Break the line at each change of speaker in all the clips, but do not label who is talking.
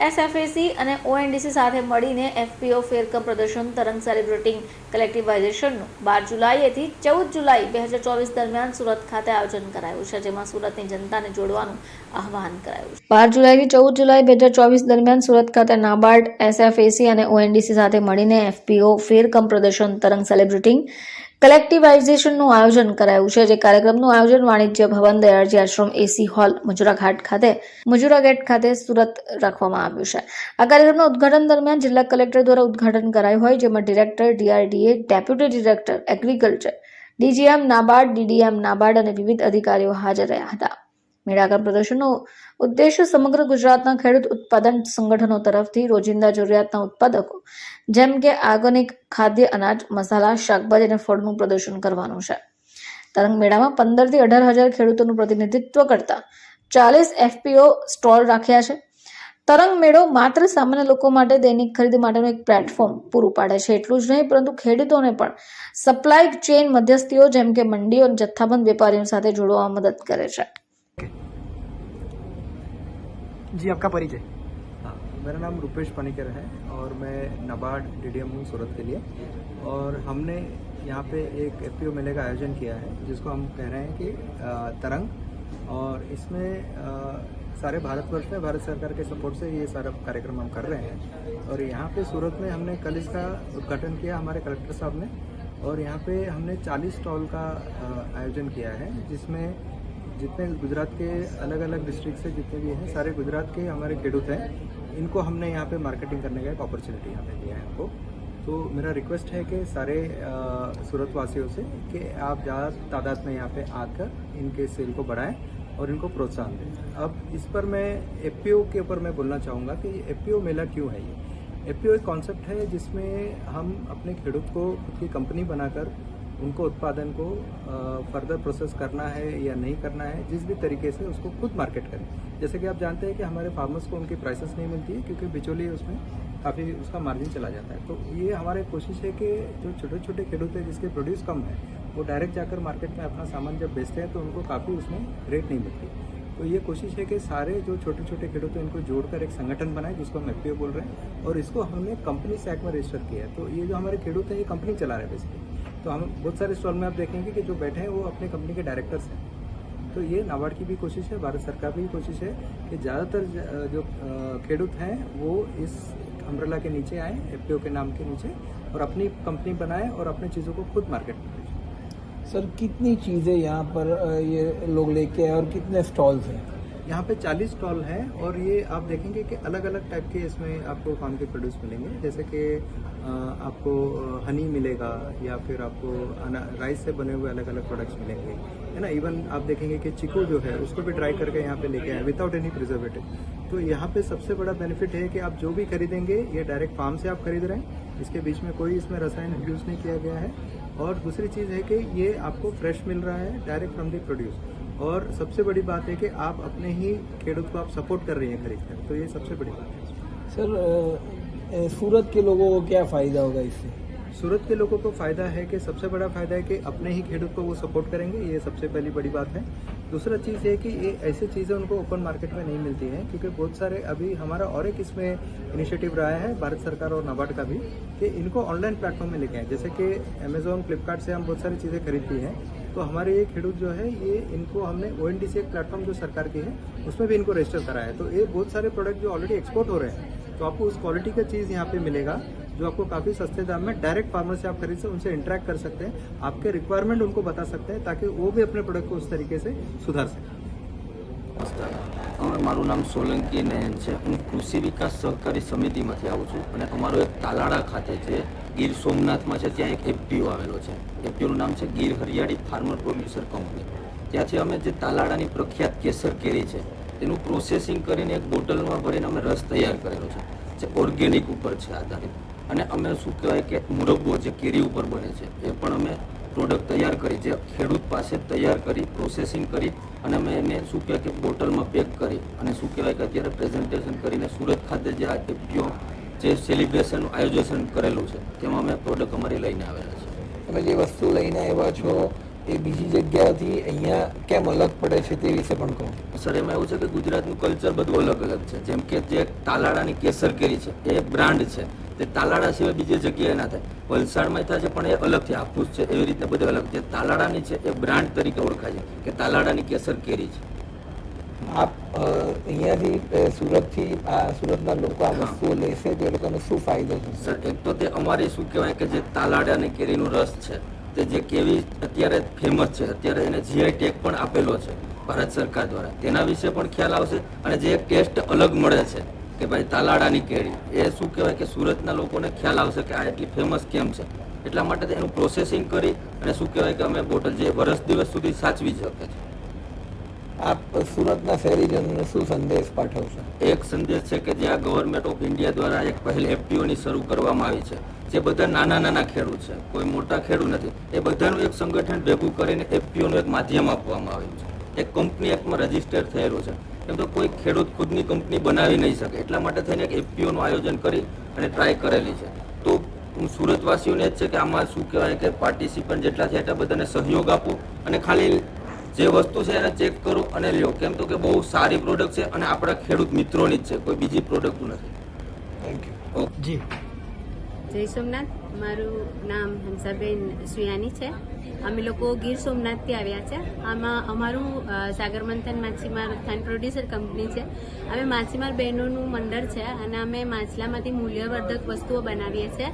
એસએફએસી અને ઓએનડીસી સાથે મળીને એફપીઓ ફેરકમ પ્રદર્શન તરંગ સેલિબ્રેટિંગ કલેક્ટિવાઇઝેશનનું બાર જુલાઈએથી ચૌદ જુલાઈ બે હજાર ચોવીસ દરમિયાન સુરત ખાતે આયોજન કરાયું છે, જેમાં સુરતની જનતાને જોડવાનું આહવાન કરાયું છે. બાર જુલાઈથી ચૌદ જુલાઈ બે હજાર ચોવીસ દરમિયાન સુરત ખાતે નાબાર્ડ એસએફએસી અને ઓએનડીસી સાથે મળીને એફપીઓ ફેરકમ પ્રદર્શન તરંગ સેલિબ્રેટિંગ કલેક્ટિવાઇઝેશનનું આયોજન કરાયું છે. જે કાર્યક્રમનું આયોજન વાણિજ્ય ભવન દયાળજી આશ્રમ, એસી હોલ, મજુરા ઘાટ ખાતે, મજુરા ગેટ ખાતે સુરત રાખવામાં આવ્યું છે. આ કાર્યક્રમના ઉદ્ઘાટન દરમિયાન જિલ્લા કલેક્ટર દ્વારા ઉદ્ઘાટન કરાયું હોય, જેમાં director, DRDA, deputy director, agriculture, DGM NABARD, DDM NABARD અને વિવિધ અધિકારીઓ હાજર રહ્યા હતા. મેળાકા પ્રદર્શનનો ઉદ્દેશ્ય સમગ્ર ગુજરાતના ખેડૂત ઉત્પાદન સંગઠનો તરફથી રોજિંદા જરૂરિયાતના ઉત્પાદકો, જેમ કે ઓર્ગેનિક ખાદ્ય અનાજ, મસાલા, શાકભાજી અને ફળનું પ્રદર્શન કરવાનું છે. તરંગ મેળામાં પંદરથી અઢાર હજાર ખેડૂતોનું પ્રતિનિધિત્વ કરતા ચાલીસ એફપીઓ સ્ટોલ રાખ્યા છે. તરંગ મેળો માત્ર સામાન્ય લોકો માટે દૈનિક ખરીદી માટેનું એક પ્લેટફોર્મ પૂરું પાડે છે. એટલું જ નહીં, પરંતુ ખેડૂતોને પણ સપ્લાય ચેઇન મધ્યસ્થીઓ જેમ કે મંડીઓ જથ્થાબંધ વેપારીઓ સાથે જોડવામાં મદદ કરે છે.
जी, आपका परिचय।
हाँ मेरा नाम रुपेश पनिकर है और मैं नबार्ड डीडीएम हूँ सूरत के लिए। और हमने यहाँ पे एक एफ़ पी मेले का आयोजन किया है, जिसको हम कह रहे हैं कि तरंग। और इसमें सारे भारतवर्ष में भारत सरकार के सपोर्ट से ये सारा कार्यक्रम हम कर रहे हैं। और यहाँ पे सूरत में हमने कल इसका उद्घाटन किया हमारे कलेक्टर साहब ने। और यहाँ पे हमने 40 स्टॉल का आयोजन किया है, जिसमें जितने गुजरात के अलग अलग डिस्ट्रिक्ट से जितने भी हैं, सारे गुजरात के हमारे खेडूत हैं। इनको हमने यहाँ पे मार्केटिंग करने का एक अपॉर्चुनिटी यहाँ पे दिया है हमको। तो मेरा रिक्वेस्ट है कि सारे सूरत वासियों से कि आप ज़्यादा तादाद में यहाँ पे आकर इनके सेल को बढ़ाएँ और इनको प्रोत्साहन दें। अब इस पर मैं एफ़ के ऊपर मैं बोलना चाहूँगा कि एफ़ मेला क्यों है ये? एफ़ एक कॉन्सेप्ट है जिसमें हम अपने खेडूत को खुद की कंपनी बनाकर उनको उत्पादन को फर्दर प्रोसेस करना है या नहीं करना है, जिस भी तरीके से उसको खुद मार्केट करें। जैसे कि आप जानते हैं कि हमारे फार्मर्स को उनकी प्राइसेस नहीं मिलती है, क्योंकि बिचौली उसमें काफ़ी उसका मार्जिन चला जाता है। तो ये हमारे कोशिश है कि जो छोटे छोटे खेडूत हैं, जिसके प्रोड्यूस कम है, वो डायरेक्ट जाकर मार्केट में अपना सामान जब बेचते हैं तो उनको काफ़ी उसमें रेट नहीं मिलती। तो ये कोशिश है कि सारे जो छोटे छोटे खेडूत हैं, इनको जोड़कर एक संगठन बनाए, जिसको हम एफ़ बोल रहे हैं, और इसको हमने कंपनी से एक्ट में रजिस्टर किया है। तो ये जो हमारे खेडूत हैं, ये कंपनी चला रहे हैं बेसिकली तो हम बहुत सारे स्टॉल में आप देखेंगे कि जो बैठे हैं वो अपने कंपनी के डायरेक्टर्स हैं। तो ये नाबार्ड की भी कोशिश है, भारत सरकार की भी कोशिश है कि ज़्यादातर जो खेडूत हैं वो इस अम्ब्रेला के नीचे आए एफ़ के नाम के नीचे, और अपनी कंपनी बनाएँ और अपनी चीज़ों को खुद मार्केट में
सर, कितनी चीज़ें यहाँ पर ये लोग लेके आए और कितने स्टॉल्स हैं?
यहाँ पे 40 स्टॉल हैं और ये आप देखेंगे कि अलग अलग टाइप के इसमें आपको फार्म के प्रोड्यूस मिलेंगे। जैसे कि आपको हनी मिलेगा या फिर आपको राइस से बने हुए अलग अलग प्रोडक्ट्स मिलेंगे, है ना? इवन आप देखेंगे कि चिको जो है, उसको भी ड्राई करके यहाँ पे लेके आए विदाउट एनी प्रिजर्वेटिव तो यहाँ पे सबसे बड़ा बेनिफिट है कि आप जो भी खरीदेंगे, ये डायरेक्ट फार्म से आप खरीद रहे हैं। इसके बीच में कोई इसमें रसायन यूज़ नहीं किया गया है। और दूसरी चीज़ है कि ये आपको फ्रेश मिल रहा है डायरेक्ट फ्रॉम द प्रोड्यूस और सबसे बड़ी बात है कि आप अपने ही खेड़ों को आप सपोर्ट कर रही हैं खरीद कर तो ये सबसे बड़ी बात है।
सर अ, सूरत के लोगों को क्या फ़ायदा होगा इससे?
सूरत के लोगों को फ़ायदा है कि सबसे बड़ा फ़ायदा है कि अपने ही खेड़ों को वो सपोर्ट करेंगे ये सबसे पहली बड़ी बात है। दूसरा चीज़ है कि ये ऐसी चीज़ें उनको ओपन मार्केट में नहीं मिलती हैं, क्योंकि बहुत सारे अभी हमारा और एक इसमें इनिशिएटिव रहा है, भारत सरकार और नाबार्ड का भी, कि इनको ऑनलाइन प्लेटफॉर्म में लेके आए। जैसे कि अमेजोन फ्लिपकार्ट से हम बहुत सारी चीज़ें खरीदती हैं। तो हमारे ये खेडूत जो है, ये इनको हमने ओ से एक प्लेटफॉर्म जो सरकार की है, उसमें भी इनको रजिस्टर कराया है। तो ये बहुत सारे प्रोडक्ट जो ऑलरेडी एक्सपोर्ट हो रहे हैं तो आपको उस क्वालिटी का चीज़ यहाँ पे मिलेगा। जो आपको काफ़ी सस्ते दाम में डायरेक्ट फार्मर से आप खरीद से उनसे इंटरेक्ट कर सकते हैं आपके रिक्वायरमेंट उनको बता सकते हैं ताकि वो भी अपने प्रोडक्ट को उस तरीके से सुधार सकें
નમસ્કાર અમે મારું નામ સોલંકી નયન છે હું કૃષિ વિકાસ સહકારી સમિતિમાંથી આવું છું અને અમારો એક તાલાળા ખાતે છે ગીર સોમનાથમાં છે ત્યાં એક એફપીઓ આવેલો છે એફપીઓનું નામ છે ગીર હરિયાળી ફાર્મર પ્રોડ્યુસર કંપની ત્યાંથી અમે જે તાલાળાની પ્રખ્યાત કેસર કેરી છે તેનું પ્રોસેસિંગ કરીને એક બોટલમાં ભરીને અમે રસ તૈયાર કરેલો છે જે ઓર્ગેનિક ઉપર છે આધારિત અને અમે શું કહેવાય કે મુરબ્બો જે કેરી ઉપર બને છે એ પણ અમે પ્રોડક્ટ તૈયાર કરી જે ખેડૂત પાસે તૈયાર કરી પ્રોસેસિંગ કરી અને અમે એને શું કહેવાય કે બોટલમાં પેક કરી અને શું કહેવાય કે અત્યારે પ્રેઝન્ટેશન કરીને સુરત ખાતે જે આ એપીઓ જે સેલિબ્રેશનનું આયોજન કરેલું છે તેમાં અમે પ્રોડક્ટ અમારી લઈને આવેલા છે.
તમે જે વસ્તુ લઈને આવ્યા છો એ બીજી જગ્યાથી અહીંયા કેમ અલગ પડે છે તે વિશે પણ કહો.
સર એમાં એવું છે કે ગુજરાતનું કલ્ચર બધું અલગ અલગ છે. જેમ કે જે તાલાડાની કેસર કેરી છે એ બ્રાન્ડ છે. તે તાલાડા સિવાય બીજી જગ્યાએ ના થાય. વલસાડમાં થાય છે પણ એ અલગથી હાફૂસ છે એવી રીતે બધે અલગ. જે તાલાડાની છે એ બ્રાન્ડ તરીકે ઓળખાય છે કે તાલાડાની કેસર કેરી છે.
આપ અહીંયાથી સુરતથી આ સુરતના લોકો આ વસ્તુઓ લેશે તો એ લોકોને શું ફાયદો છે
સર એક તો તે અમારી શું કહેવાય કે જે તાલાડાની કેરીનો રસ છે તે જે કેવી અત્યારે ફેમસ છે અત્યારે એને જીઆઈ ટેગ પણ આપેલો છે ભારત સરકાર દ્વારા. તેના વિશે પણ ખ્યાલ આવશે અને જે ટેસ્ટ અલગ મળે છે કે ભાઈ તાલાડાની કેરી. એ શું કહેવાય કે સુરતના લોકોને ખ્યાલ આવશે કે આ એટલી ફેમસ કેમ છે? એટલા માટે એનું પ્રોસેસિંગ કરી અને શું કહેવાય કે અમે બોટલ જે વર્ષ દિવસ સુધી સાચવી શકે છે
આપ સુરતના શહેરીજનોને શું સંદેશ પાઠવશો?
એક સંદેશ છે કે જે આ ગવર્મેન્ટ ઓફ ઇન્ડિયા દ્વારા એક પહેલ એફપીઓની શરૂ કરવામાં આવી છે. જે બધા નાના નાના ખેડૂત છે. કોઈ મોટા ખેડૂત નથી. એ બધાનું એક સંગઠન ભેગું કરીને એફપીઓનું એક માધ્યમ આપવામાં આવ્યું છે. એક કંપની એકમાં રજિસ્ટર થયેલું છે. એમ તો કોઈ ખેડૂત ખુદની કંપની બનાવી નહીં શકે. એટલા માટે થઈને એક એફપીઓનું આયોજન કરી અને ટ્રાય કરેલી છે. તો હું સુરતવાસીઓને જ છે કે આમાં શું કહેવાય કે પાર્ટિસિપન્ટ જેટલા છે એટલા બધાને સહયોગ આપો અને ખાલી જે વસ્તુ છે એને ચેક કરો અને લ્યો. કેમ તો કે બહુ સારી પ્રોડક્ટ છે અને આપણા ખેડૂત મિત્રોની જ છે. કોઈ બીજી પ્રોડક્ટ નથી.
થેન્ક યુ
ઓકે
जी
જય સોમનાથ. મારું નામ હંસાબેન સુયાની છે. અમે લોકો ગીર સોમનાથથી આવ્યા છે. આમાં અમારું સાગર મંથન માછીમાર ખાન પ્રોડ્યુસર કંપની છે. અમે માછીમાર બહેનોનું મંડળ છે અને અમે માછલામાંથી મૂલ્યવર્ધક વસ્તુઓ બનાવીએ છીએ.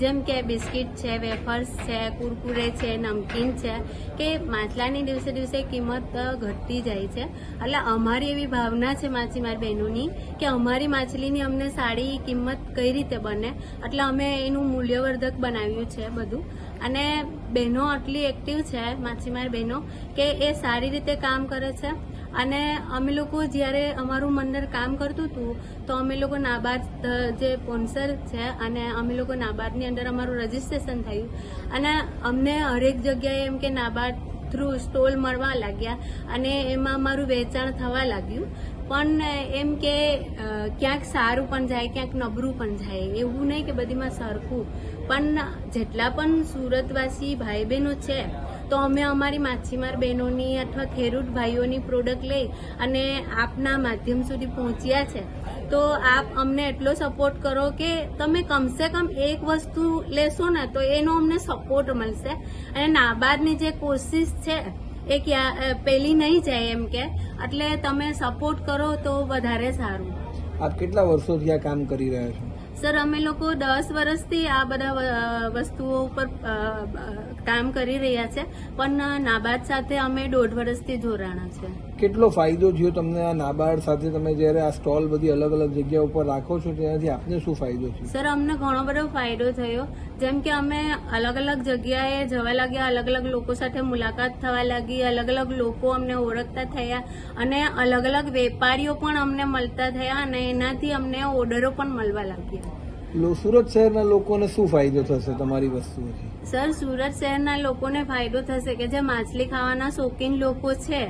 જેમ કે બિસ્કિટ છે, વેફર્સ છે, કુરકુરે છે, નમકીન છે, કે માછલાની દિવસે દિવસે કિંમત ઘટતી જાય છે. એટલે અમારી એવી ભાવના છે માછીમાર બહેનોની કે અમારી માછલીની અમને સારી કિંમત કઈ રીતે બને? એટલે અમે એનું મૂલ્યવર્ધક બનાવ્યું છે બધું. અને બહેનો આટલી એક્ટિવ છે માછીમાર બહેનો, કે એ સારી રીતે કામ કરે છે? અને અમે લોકો જ્યારે અમારું મંડળ કામ કરતું હતું, તો અમે લોકો નાબાર્ડ જે સ્પોન્સર છે અને અમે લોકો નાબાર્ડની અંદર અમારું રજીસ્ટ્રેશન થયું. અને અમને હરેક જગ્યાએ એમ કે નાબાર્ડ થ્રુ સ્ટોલ મળવા લાગ્યા અને એમાં અમારું વેચાણ થવા લાગ્યું. પણ એમ કે ક્યાંક સારું પણ જાય, ક્યાંક નબળું પણ જાય. એવું નહીં કે બધીમાં સરખું. પણ જેટલા પણ સુરતવાસી ભાઈ બહેનો છે તો અમે અમારી માછીમાર બહેનોની અથવા ખેડૂત ભાઈઓની પ્રોડક્ટ લઈ અને આપના માધ્યમ સુધી પહોંચ્યા છે. તો આપ અમને એટલો સપોર્ટ કરો કે તમે કમસે કમ એક વસ્તુ લેશો ને તો એનો અમને સપોર્ટ મળશે. અને નાબાદની જે કોશિશ છે એ ક્યાં પેલી નહીં જાય એમ કે. એટલે તમે સપોર્ટ કરો તો વધારે સારું.
આપ કેટલા વર્ષોથી આ કામ કરી રહ્યા છો?
સર અમે લોકો દસ વર્ષથી આ બધા વસ્તુઓ ઉપર કામ કરી રહ્યા છે પણ નાબાર્ડ સાથે અમે દોઢ વર્ષથી જોડાણા છે.
કેટલો ફાયદો થયો તમને આ નાબાર્ડ સાથે? તમે જ્યારે આ સ્ટોલ બધી અલગ અલગ જગ્યા ઉપર રાખો છો ત્યાંથી આપને શું ફાયદો થયો?
સર અમને ઘણો બધો ફાયદો થયો. જેમ કે અમે અલગ અલગ જગ્યાએ જવા લાગ્યા અલગ અલગ લોકો સાથે મુલાકાત થવા લાગી અલગ અલગ લોકો અમને ઓળખતા થયા અને અલગ અલગ વેપારીઓ પણ અમને મળતા થયા અને એનાથી અમને ઓર્ડરો પણ મળવા લાગ્યા.
સુરત શહેરના લોકોને શું ફાયદો થશે તમારી વસ્તુઓથી
સર સુરત શહેરના લોકોને ફાયદો થશે કે જે માછલી ખાવાના શોખીન લોકો છે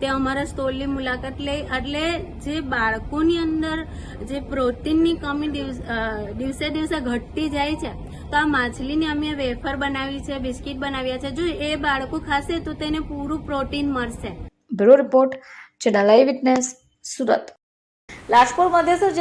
તે અમારા સ્ટોલની મુલાકાત લે એટલે જે બાળકોની અંદર જે પ્રોટીનની કમી દિવસે દિવસે ઘટતી જાય છે તો આ માછલીની અમે વેફર બનાવી છે બિસ્કિટ બનાવ્યા છે જો એ બાળકો ખાશે તો તેને પૂરું પ્રોટીન મળશે.
Bureau report channel eye witness Surat. Lajpur મધ્યસ્થ